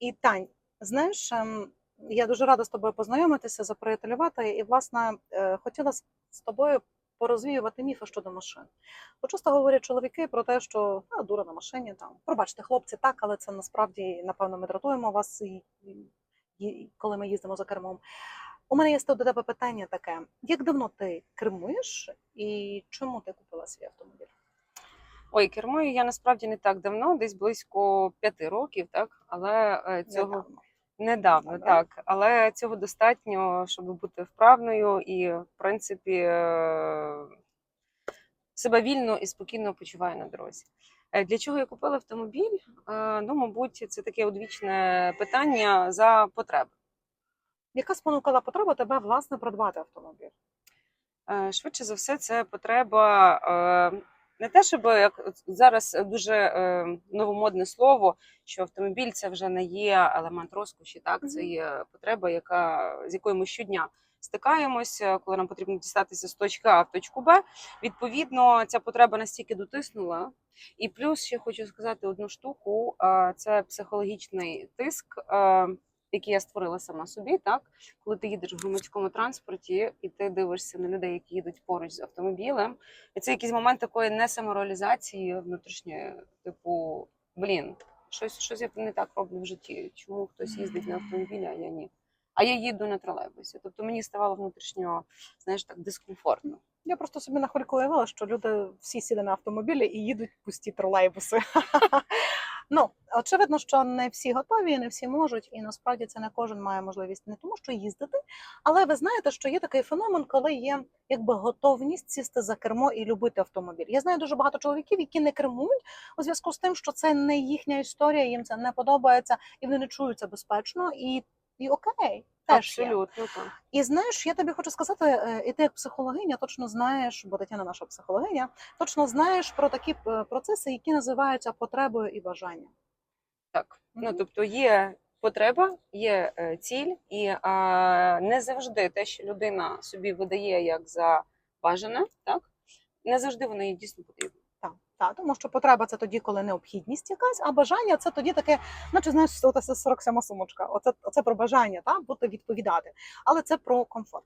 І Тань, знаєш, ем, я дуже рада з тобою познайомитися, заприятелювати, і, власне, е, хотіла з тобою порозвіювати міфи щодо машин. Бо часто говорять чоловіки про те, що а, дура на машині, там, пробачте, хлопці, так, але це насправді, напевно, ми дратуємо вас, і, і- коли ми їздимо за кермом. У мене є до тебе питання таке: як давно ти кермуєш і чому ти купила свій автомобіль? Ой, кермую я насправді не так давно, десь близько п'яти років, так але е, цього Недавно. недавно, так. Але цього достатньо, щоб бути вправною і, в принципі, е, себе вільно і спокійно почуваю на дорозі. Е, Для чого я купила автомобіль? Ну, мабуть, це таке одвічне питання за потреби. Яка спонукала потреба тебе власне придбати автомобіль? Швидше за все, це потреба не те, щоб як зараз дуже е, новомодне слово, що автомобіль це вже не є елемент розкоші. Так, це є потреба, яка з якою ми щодня стикаємося, коли нам потрібно дістатися з точки А в точку Б. Відповідно, ця потреба настільки дотиснула. І плюс ще хочу сказати одну штуку: е, це психологічний тиск. Який я створила сама собі, так коли ти їдеш в громадському транспорті і ти дивишся на людей, які їдуть поруч з автомобілем, і це якийсь момент такої несамореалізації внутрішньої, типу, блін, щось, щось я не так роблю в житті. Чому хтось їздить на автомобілі, а я ні? А я їду на тролейбусі. Тобто мені ставало внутрішньо, знаєш, так дискомфортно. Я просто собі на хвильку уявила, що люди всі сіли на автомобілі і їдуть пусті тролейбуси. ну, очевидно, що не всі готові, не всі можуть, і насправді це не кожен має можливість не тому, що їздити. Але ви знаєте, що є такий феномен, коли є якби готовність сісти за кермо і любити автомобіль. Я знаю дуже багато чоловіків, які не кермують у зв'язку з тим, що це не їхня історія, їм це не подобається, і вони не чуються безпечно, і, і окей. Теж є. Абсолютно так. І знаєш, я тобі хочу сказати, е, і ти як психологиня точно знаєш, бо Тетяна наша психологиня, точно знаєш про такі е, процеси, які називаються потребою і бажанням. Так. Ну тобто є потреба, є е, ціль, і а, не завжди те, що людина собі видає як за бажане, так не завжди воно їй дійсно потрібно. Так, тому що потреба це тоді, коли необхідність якась, а бажання це тоді таке, наче знаєш, це 47 сумочка. Оце, оце про бажання, так, бути відповідати. Але це про комфорт.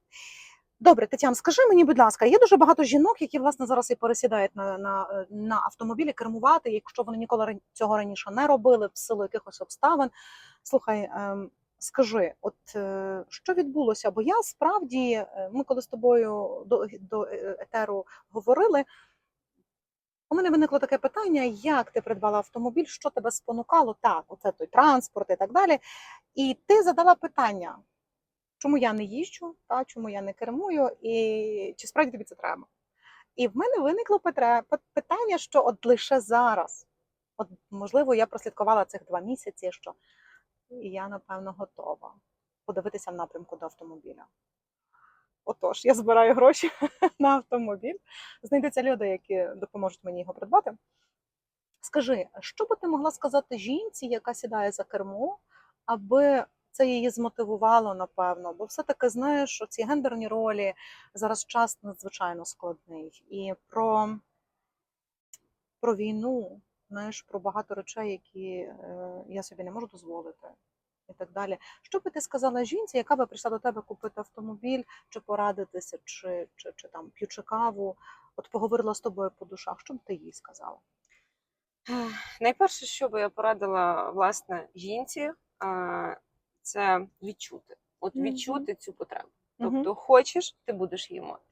Добре, Тетяна, скажи мені, будь ласка, є дуже багато жінок, які власне зараз і пересідають на, на, на автомобілі кермувати, якщо вони ніколи цього раніше не робили в силу якихось обставин. Слухай, ем, скажи, от е, що відбулося? Бо я справді, е, ми коли з тобою до, до е, етеру говорили, у мене виникло таке питання: як ти придбала автомобіль, що тебе спонукало? Так, оце той транспорт і так далі. І ти задала питання, чому я не їжджу, та, чому я не кермую, і чи справді тобі це треба? І в мене виникло питання, що от лише зараз, от можливо, я прослідкувала цих два місяці, що я напевно готова подивитися в напрямку до автомобіля. Отож, я збираю гроші на автомобіль. Знайдуться люди, які допоможуть мені його придбати. Скажи, що би ти могла сказати жінці, яка сідає за кермо, аби це її змотивувало, напевно? Бо все-таки знаєш, що ці гендерні ролі зараз час надзвичайно складний. І про, про війну, знаєш, про багато речей, які е, я собі не можу дозволити. І так далі. Що би ти сказала жінці, яка би прийшла до тебе купити автомобіль, чи порадитися, чи, чи, чи там п'ючи каву, от поговорила з тобою по душах, що б ти їй сказала? Найперше, що би я порадила власне жінці, це відчути. От відчути цю потребу. Тобто, хочеш, ти будеш її мати.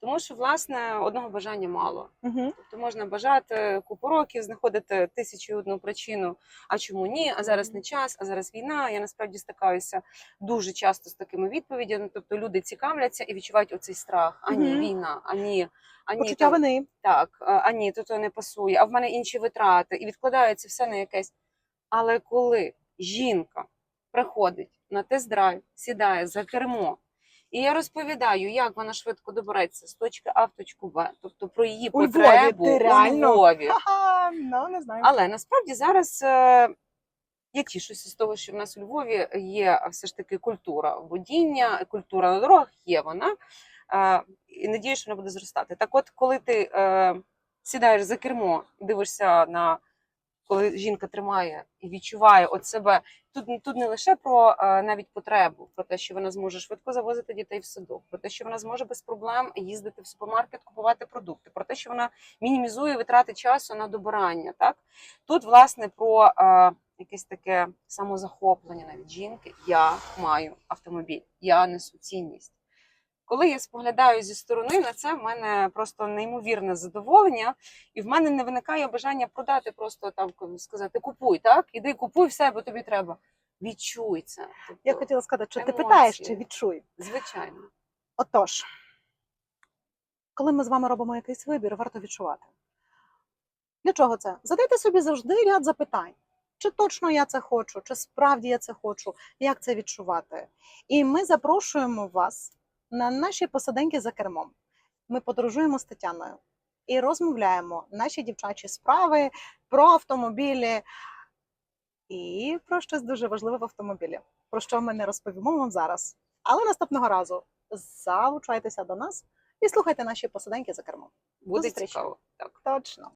Тому що, власне, одного бажання мало. Угу. Тобто можна бажати купу років, знаходити тисячу і одну причину, а чому ні, а зараз не час, а зараз війна. Я насправді стикаюся дуже часто з такими відповідями. Тобто люди цікавляться і відчувають оцей страх. А ні, Мгм. війна, а ні, а ні, Почуття так, а а ні, то то не пасує, а в мене інші витрати, і відкладається все на якесь. Але коли жінка приходить на тест-драйв, сідає за кермо, і я розповідаю, як вона швидко добереться з точки А в точку Б, тобто про її У Львові, у? Львові. Ха-ха, ну не знаю. Але насправді зараз е, я тішуся з того, що в нас у Львові є все ж таки культура водіння, культура на дорогах є вона. Е, І надію, що вона буде зростати. Так от, коли ти е, сідаєш за кермо дивишся на коли жінка тримає і відчуває от себе. Тут, тут не лише про е, навіть потребу, про те, що вона зможе швидко завозити дітей в садок, про те, що вона зможе без проблем їздити в супермаркет, купувати продукти, про те, що вона мінімізує витрати часу на добирання. Так тут, власне, про е, якесь таке самозахоплення навіть жінки. Я маю автомобіль, я несу цінність. Коли я споглядаю зі сторони на це, в мене просто неймовірне задоволення, і в мене не виникає бажання продати просто там сказати купуй, так? Іди купуй все, бо тобі треба. Відчуй це. Тобто, Я хотіла сказати, що ти емоції. питаєш, чи відчуй. звичайно. Отож, коли ми з вами робимо якийсь вибір, варто відчувати. Для чого це? Задайте собі завжди ряд запитань. Чи точно я це хочу, чи справді я це хочу, як це відчувати? І ми запрошуємо вас на наші посаденьки за кермом. Ми подорожуємо з Тетяною і розмовляємо наші дівчачі справи про автомобілі і про щось дуже важливе в автомобілі, про що ми не розповімо вам зараз. Але наступного разу залучайтеся до нас і слухайте наші посиденьки за кермом. Буде цікаво. Так. Точно.